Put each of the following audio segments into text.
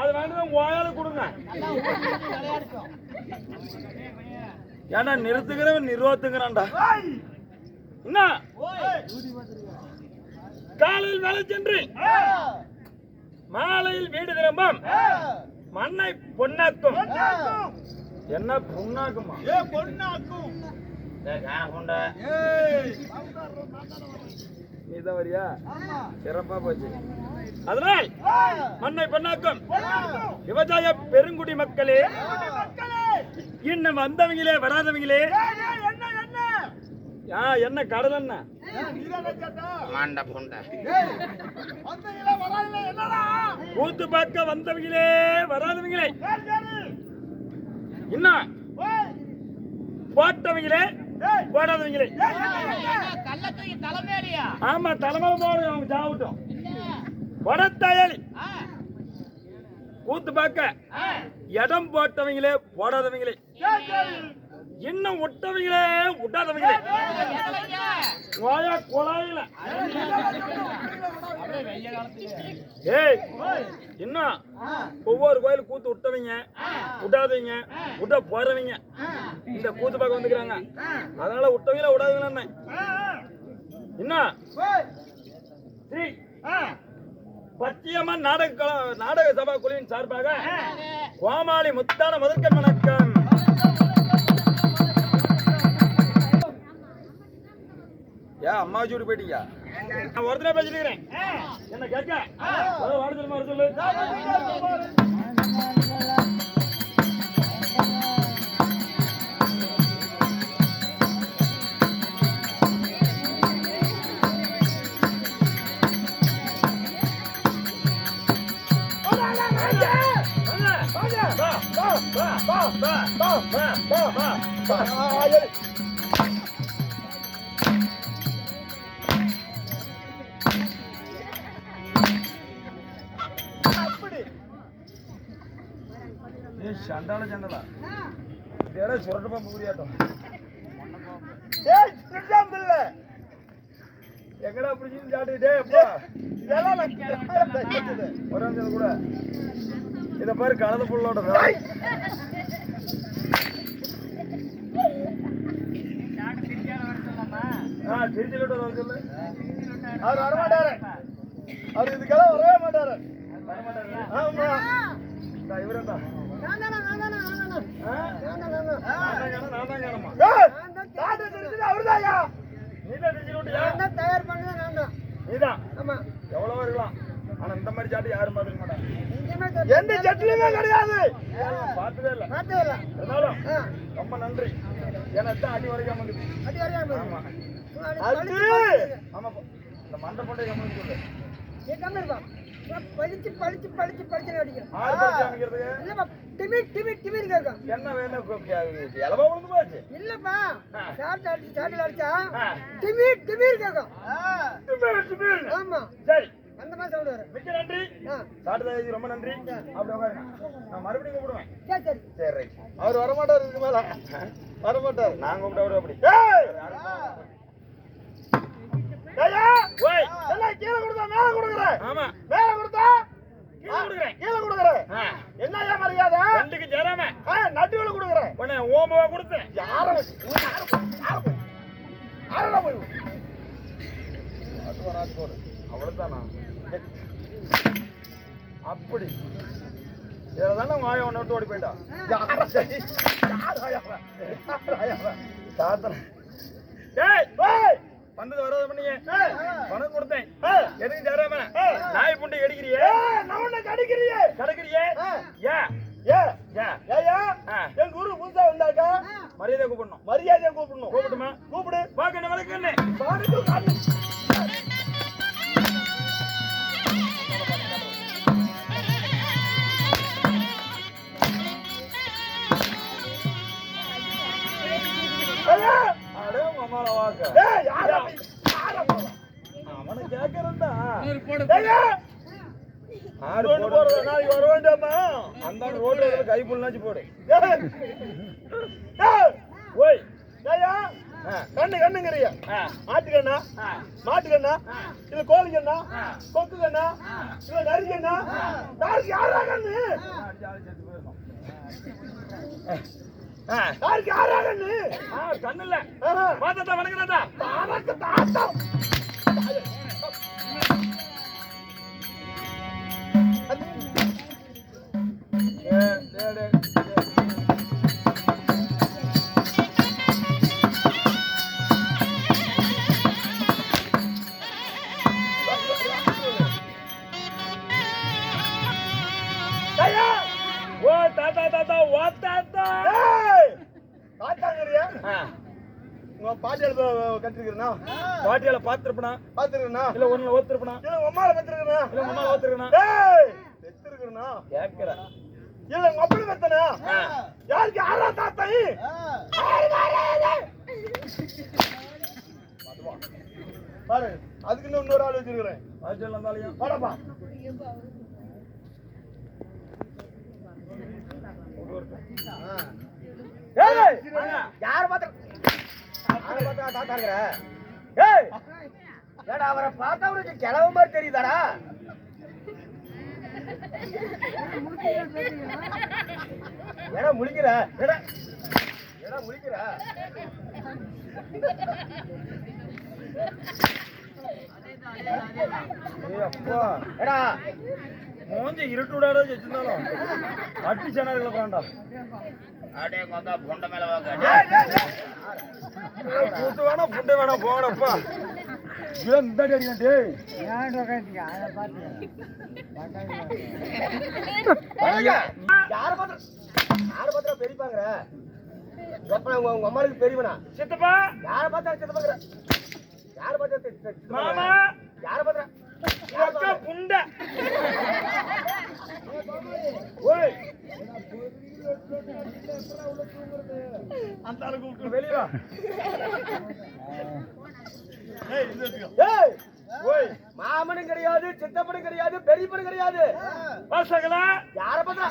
அது கொடுங்க. ஏன்னா நிறுத்துகிறவன் நிறுவத்துங்கிறான்டா என்ன? காலையில் வேலை சென்று மாலையில் வீடு திரும்பும். மண்ணை பொன்னாக்கும். என்ன பொன்னாக்குமா? ஏ பொண்ணாக்கும் நீதான் வரியா சிறப்பா போச்சு. அதனால் மண்ணை பொன்னாக்கும். விவசாய பெருங்குடி மக்களே இன்னும் வந்தவங்களே வராதவங்களே. என்ன என்ன? ஆ, என்ன கடல் என்ன கூத்து பார்க்க வந்தவங்களே வராதவங்களே. ஓய். போட்டவங்களே போடாதவங்களே ஆமா தலைமையில போடுங்க அவங்க சாப்பிட்டோம். கூத்து பார்க்க. இடம் போட்டவங்களே போடாதவங்களே. இன்னும் விட்டவங்களே விட்டாதவங்களே குழாயில. ஏய் என்ன ஒவ்வொரு கோயில் கூத்து விட்டவங்க விடாதீங்க விட்ட போறவங்க. இந்த கூத்து பார்க்க வந்துக்கிறாங்க. அதனால விட்டவங்களே விடாதவங்கள என்ன பத்தியமா ஸ்ரீ நாடக நாடக சபா குழுவின் சார்பாக கோமாளி முத்தான முதற்கண் வணக்கம். ஏன் அம்மா சூடு போயிட்டீங்க? நான் ஒருத்தரே பேசிட்டு என்ன கேட்க? அதான் வாட சொல்லுமா வர சொல்லு. சண்டால சிரிக்காம இல்ல எங்கடா பிடிச்சின்னு சாப்பிட்டுட்டே அப்பா இதெல்லாம் நான் தைச்சது. ஒரு நிமிஷம் கூட இத பாரு கலந்து புள்ளோட ஆ திருச்சி விட்டு வர சொல்லு அவர் வர மாட்டாரு அவர் இதுக்கெல்லாம் வரவே மாட்டாரு ஆமா இந்தா இவரேதான். ஆ? நான் தான் தயார் பண்ணது நான் தான் நீதான். ஆமா எவ்வளவோ இருக்கலாம். ஆனா இந்த மாதிரி சாட்டு யாரும் பார்த்துக்க மாட்டாங்க. எங்கேயுமே எந்த கிடையாது பார்த்ததே இல்ல. பார்த்தே இல்ல இருந்தாலும் ஆ, ரொம்ப நன்றி ஏன்னா இதான் அடி வரைக்காம இருக்குது. அடி ஆமா. அது இந்த மண்டை கம்மி சொல்லு. கம்மி இருப்பா நான் பளிச்சு பளிச்சு பளிச்சு பளிச்சு அடிக்கிறேன். இல்லப்பா டிமி டிமி டிமி கேட்கும் என்ன வேணும் இலவா விழுந்து போச்சு. இல்லப்பா. சாப்பிட்டு அடிச்சு சாப்பிட்டு அடிச்சா. டிமி டிமி கேட்கும். ஆமா. சரி. அந்த மாதிரி சவுண்ட் வரும் மிக்க நன்றி. ஆ. சாட்டுதாதி ரொம்ப நன்றி. அப்படி உட்காருங்க. நான் மறுபடியும் கூப்பிடுவேன். சரி சரி. சரி அவர் வர மாட்டாரு இதுக்கு மேல. வர மாட்டாரு நான் கூப்பிட்ட அப்படி. ஐயா ஓய் எல்லாம் கீழே கொடுத்தா மேல கொடுக்குறேன். ஆமா. மேல கொடுத்தா கீழே கொடுக்குறேன். கீழே கொடுக்குறேன். ஆ. என்னய்யா மரியாதை? ரெண்டுக்கு சேராம. ஆ, நடுவுல கொடுக்குறேன். உன்னை ஓம்பவா கொடுத்தேன். யார யாரா போய்? அவ்வளவுதானா? அப்படி. இதுலதானே வாய ஒன்று விட்டு ஓடி போயிட்டா? தாத்தன ஏய் ஏய் வந்தது வராத பண்ணீங்க பணம் கொடுத்தேன். சேராம ஏய். நாய் புண்டை அடிக்கிறியே ஏய் நான் கடிக்கிறியே? கிடக்குறியே. ஏன். என் குரு புதுசா வந்தாக்கா மரியாதை கூப்பிடணும். மரியாதையா கூப்பிடணும். கூப்பிட்டுமா? கூப்பிடு. வாக்கண்ணு வணக்கண்ணு புல்லாச்சு போடு! ஓய். ஐயா. கண்ணு கண்ணுங்கிறிய? ஆ. ஆட்டுக்கண்ணா ஆ. மாட்டுக்கண்ணா? ஆ. இல்ல கோழிக்கண்ணா? ஆ. கொக்குக்கண்ணா? இல்ல நரிக்கண்ணா? யாருக்கு யாரா கண்ணு. யாருக்கு யாரா கண்ணு? கண்ணு இல்ல. வாத்தாத்தா வணக்கம் தாத்தா தாத்தா உங்க பாட்டியால பாத்திருப்பனா பாத்துருக்கனா இல்ல ஒண்ணுல ஓத்திருப்பனா இல்ல உங்க அம்மால பத்திருக்கனா இல்ல உங்க அம்மால ஓத்திருக்கனா ஏய்! பெத்திருக்கிறனா கேக்குற. இல்ல பத்தனா ஆ. யாருக்கு யாரா தாத்தா பாரு அதுக்கு இன்னும் இன்னொரு ஆள் வச்சிருக்கிறேன். இருந்தாலையும் வாடப்பா ஏய்! யார் பாத்தா தாத்தாங்கற ஏய்! ஏடா அவரை பார்த்தா உனக்கு கிளவு மாதிரி தெரியுதாடா? ஏடா முழிக்கிற ஏடா ஏடா அப்பா. ஏடா மூஞ்சி இருட்டு விடாத வச்சிருந்தாலும் அட்டி சேனல்களை போறான்டா அடே கொக்கா பொண்டை மேல வாங்க டேய், டேய். கூத்து வேணாம் புண்டை வேணாம் போங்கடப்பா இவன் இந்த அடி அடிக்கான் டேய் யார பாத்திர யார பாத்திர பெரியப்பாங்கற எப்ப உங்க உங்க அம்மாளுக்கு பெரியவனா சித்தப்பா யார பார்த்தா சித்தப்பாங்கற யார பார்த்தா மாமா யார அக்கா ஓய் அந்த ஆளு வா ஏய் இது எடுத்துக்கோ. ஏய் ஓய் மாமனும் கிடையாது சித்தப்பனும் கிடையாது பெரியப்பனும் கிடையாது. வாசகலா? யார பார்த்தா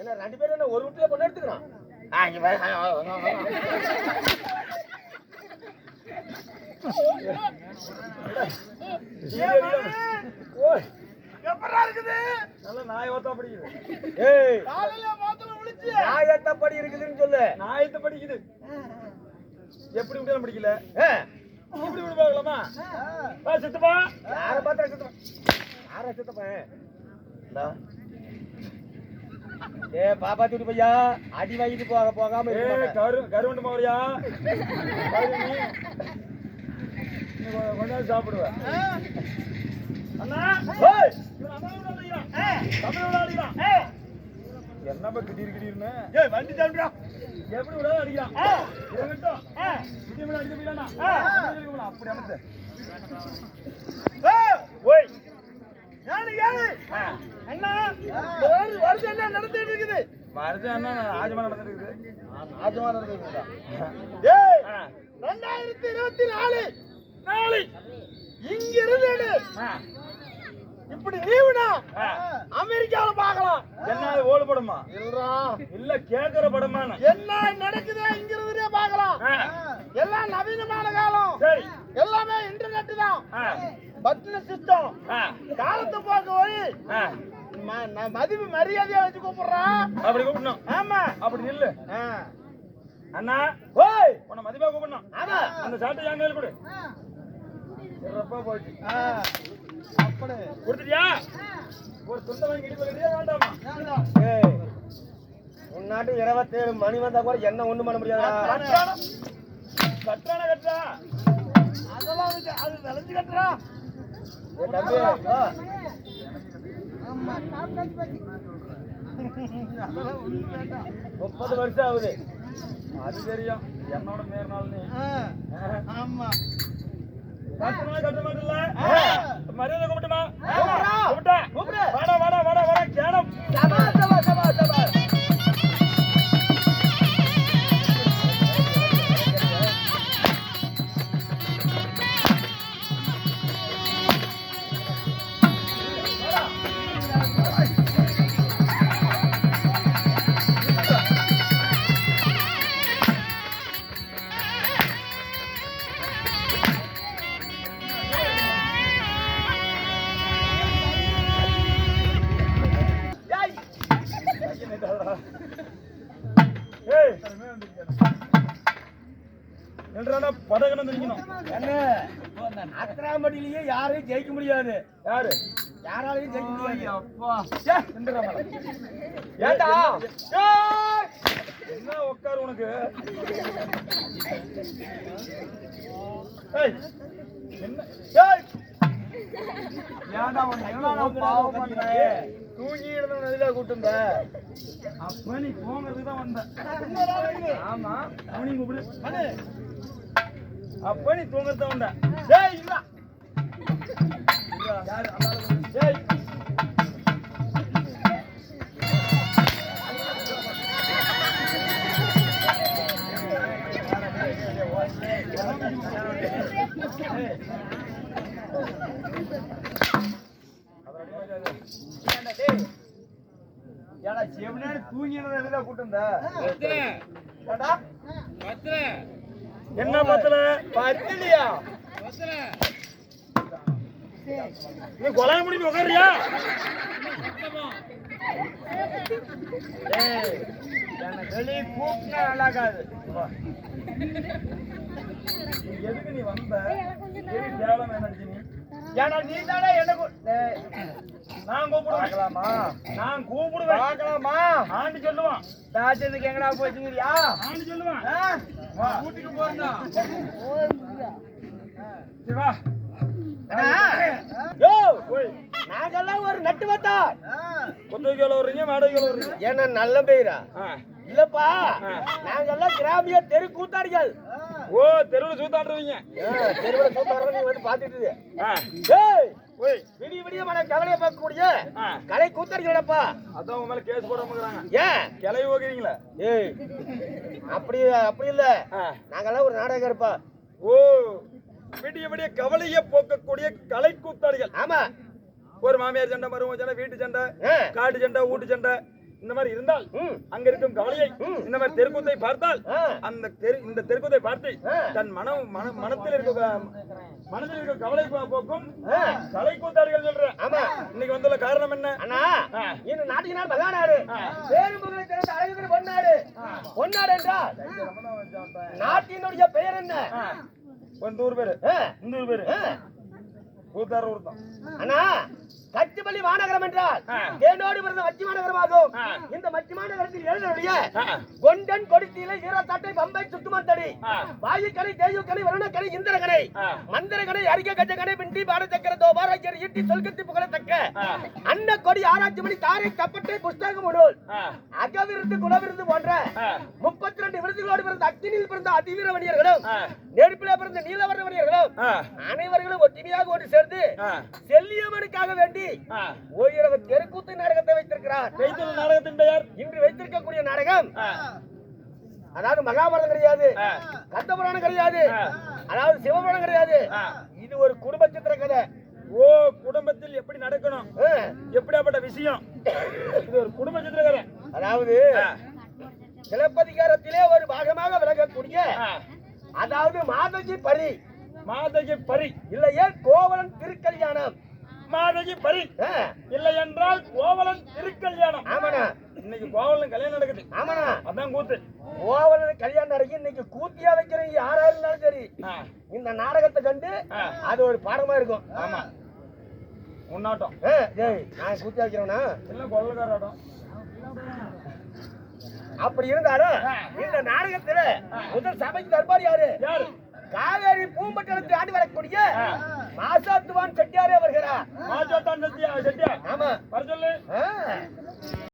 என்ன ரெண்டு பேரும் என்ன ஒரு வீட்டுல பொண்ணு எடுத்துக்கிறான்? எப்படா இருக்குது? நல்ல நாய் ஓத்தா படிக்குது ஏய். காலையில மாத்திரை முடிச்சு நாயத்தப்படி இருக்குதுன்னு சொல்லு. நாயத்தை படிக்குது எப்படி விட்டாலும் படிக்கல ஏ, இப்படி விட பார்க்கலாமா வா சித்தப்பா. யார பார்த்தா சித்தப்பன் யார சித்தப்பன் இந்தா. ஏ பாப்பா துடி பையா? அடி வாங்கிட்டு போக போகாம ஏ. கரு கருவண்டு மாவரியா? கரு நீ. நீ கொ- கொஞ்ச நாள் சாப்பிடுவ. அண்ணா. ஏய், இவன் வண்டி எப்படி விட அடிக்க அப்படி ஓய். அண்ணா ஒரு வருஷம் என்ன நடந்துட்டு இருக்குது? மருது அண்ணா ஆஜமா ஏய் ஆ. ரெண்டாயிரத்தி இருபத்தி நாலு நாளை இங்க இருந்து ஆ. இப்படி லீவுனா அமெரிக்காவில பார்க்கலாம். என்ன ஓடு படமா இல்லடா. இல்ல கேக்குற படமான என்ன? நடக்குது இங்க இருந்தே பார்க்கலாம். ஆ. எல்லாம் நவீனமான காலம். சரி. எல்லாமே இன்டர்நெட் தான். Button system. காலத்தை போக்க நான் மதிப்பு மரியாதையா வச்சு கூப்பிடுறான் அப்படி கூப்பிடணும். ஆமா. அப்படி நில்லு. அண்ணா. ஓய். உன்னை மதிப்பா கூப்பிடணும். ஆமா. அந்த சாட்டை என் கையில் கொடு. கொடுத்துட்டியா? ஒரு துண்டை வாங்கி வேண்டாமா? ஏய். உன்னாட்டு இருபத்தேழு மணி வந்தா கூட என்ன ஒண்ணும் பண்ண முடியாதா கட்டுறா. அதெல்லாம் அது விளைஞ்சு முப்பது வருஷம் ஆகுது. அது தெரியும். என்னோட நேர்நாள் நீ. ஆமா. மரியாதை கூப்பிட்டுமா? ஏண்டா! என்ன உட்காரு உனக்கு? ஏய், என்ன? ஏய்! ஏன்டா உன் என்னடா பாவம் பண்ற? தூங்கி இருந்தவன எதுல கூட்டுந்த அப்ப நீ போங்கிறதுக்கு தான் வந்த. ஆமா. அவனி கூப்பிடு அப்ப நீ தூங்குறது தான் வந்த. ஏய் இல்ல. யாரு? என்ன பத்தல பத்திலியா நீ கொலை முடிஞ்சு உட்காரியா வெளிய கூப்பிட்டா நல்லாக்காது எதுக்கு நீ வந்த? நீ ஏன்னா நீ தானே என்ன நான் கூப்பிடுவேன். நான் கூப்பிடுவேன். பார்க்கலாமா? ஆண்டி சொல்லுவான். தாச்சதுக்கு எங்கடா போச்சுங்கிறியா ஆண்டி சொல்லுவான். போறா போய். நாங்கெல்லாம் ஒரு நட்டு எவ்வளோ வர்றீங்க வாடகைக்கு எவ்வளோ வர்றீங்க ஏன்னா நல்ல பேரா. இல்லப்பா. நாங்கெல்லாம் கிராமிய தெரு கூத்தாடிகள். ஓ தெருவில் சூத்தாடுறீங்க தெருவில் கூத்தாடுறது நீ வந்து பாத்துட்டு ஆ. ஏய் போய் விடிய விடிய மன கவலையை பார்க்கக்கூடிய கலை கூத்தாடிகளப்பா அதான் உங்க மேல கேஸ் போடாமங்கிறாங்க ஏன்? கிளவி ஓகுறீங்களா ஏய் அப்படி அப்படி இல்ல. நாங்கெல்லாம் ஒரு நாடகம் இருப்பா. ஓ விடிய விடிய கவலையை போக்கக்கூடிய கலை கூத்தாடிகள். ஆமா. ஒரு மாமியார் சண்டை மருமக சண்டை வீட்டு சண்டை. காட்டு சண்டை வீட்டு சண்டை. இந்த மாதிரி இருந்தால். அங்க இருக்கும் கவலையை. இந்த மாதிரி தெருக்கூத்தை பார்த்தால். அந்த தெரு இந்த தெருக்கூத்தை பார்த்து. தன் மனம் மன மனத்தில் இருக்க மனதில் இருக்க கவலை போக்கும். கலை கூத்தாடிகள் சொல்றேன் ஆமா இன்னைக்கு வந்துள்ள காரணம் என்ன அண்ணா. இந்த நாட்டுக்கு நாடு மகாநாடு ஆ. பேரும் புகழை திறந்த அழகுகிற பொன்னாடு பொன்னாடு என்றால் நாட்டினுடைய பெயர் என்ன. ஒரு நூறு பேரு. நூறு பேரு ஆ. கூத்தாறு ஒருத்தன் அண்ணா கச்சிப்பள்ளி மாநகரம் என்றால். தேனோடு பிறந்த மச்சி மாநகரமாகும். இந்த மச்சி மாநகரத்தில் எழுதக்கூடிய ஆ. கொண்டன் கொடித்தீல ஈரத்தாட்டை பம்பை சுத்துமத்தடி. வாயுக்கடை தேயுக்கடை வருணக்கடை இந்திரகடை. மந்திரகடை அரிக்க கஜகடை பிண்டி பாடச்சக்கர தோபாராஜர் ஈட்டி சொல்கத்தி புகழத்தக்க. அன்ன கொடி ஆராய்ச்சி மணி தாரை கப்பட்டை புஸ்தகம் நூல் ஆ. அகவிருது குலவிருது போன்ற. முப்பத்தி ரெண்டு விருதுகளோடு பிறந்த அக்னியில் பிறந்த அதிவீர வணிகர்களும் ஆ. நெருப்பில பிறந்த நீலவர்ண வணிகர்களும் ஆ. அனைவர்களும் ஒற்றுமையாக ஒன்று சேர்ந்து. செல்லியம்மனுக்காக வேண்டி. ஓயிரவ தெருக்கூத்து நாடகத்தை வைத்திருக்கிறார் கைத்தொழில் நாடகத்தின் பெயர் இன்று வைத்திருக்கக்கூடிய நாடகம். அதாவது மகாபாரதம் கிடையாது. கந்தபுராணம் கிடையாது. அதாவது சிவபுராணம் கிடையாது. இது ஒரு குடும்ப சித்திர கதை ஓ குடும்பத்தில் எப்படி நடக்கணும். எப்படியாப்பட்ட விஷயம் இது ஒரு குடும்ப சித்திரகதை அதாவது. சிலப்பதிகாரத்திலே ஒரு பாகமாக விளங்கக்கூடிய. அதாவது மாதகி பரி மாதகி பரி. இல்லையே கோவலன் திருக்கல்யாணம். மாதகி பரி. இல்லை என்றால் கோவலன் திருக்கல்யாணம். ஆமாண்ணா. இன்னைக்கு கோவலன் கல்யாணம் நடக்குது. ஆமாண்ணா. அதான் கூத்து. கோவலன் கல்யாணம் நடக்கி இன்னைக்கு கூத்தியா வைக்கிறீங்க யாரா இருந்தாலும் சரி. இந்த நாடகத்தை கண்டு. அது ஒரு பாடமா இருக்கும். ஆமா. முன்னாட்டம். டேய், நான் கூத்தி வைக்கிறேன்னா இல்ல கொள்ளக்காராட்டம் அப்படி இருந்தாலும் இந்த நாடகத்துல முதல் சபைக்கு தர்பார் யாரு? யாரு? காவேரி பூம்பட்டினத்தை ஆண்டு வரக்கூடிய மாசாத்துவான் செட்டியாரே வருகிறார். மாசாத்தான் செட்டியார் செட்டியார் ஆமா. வர சொல்லு.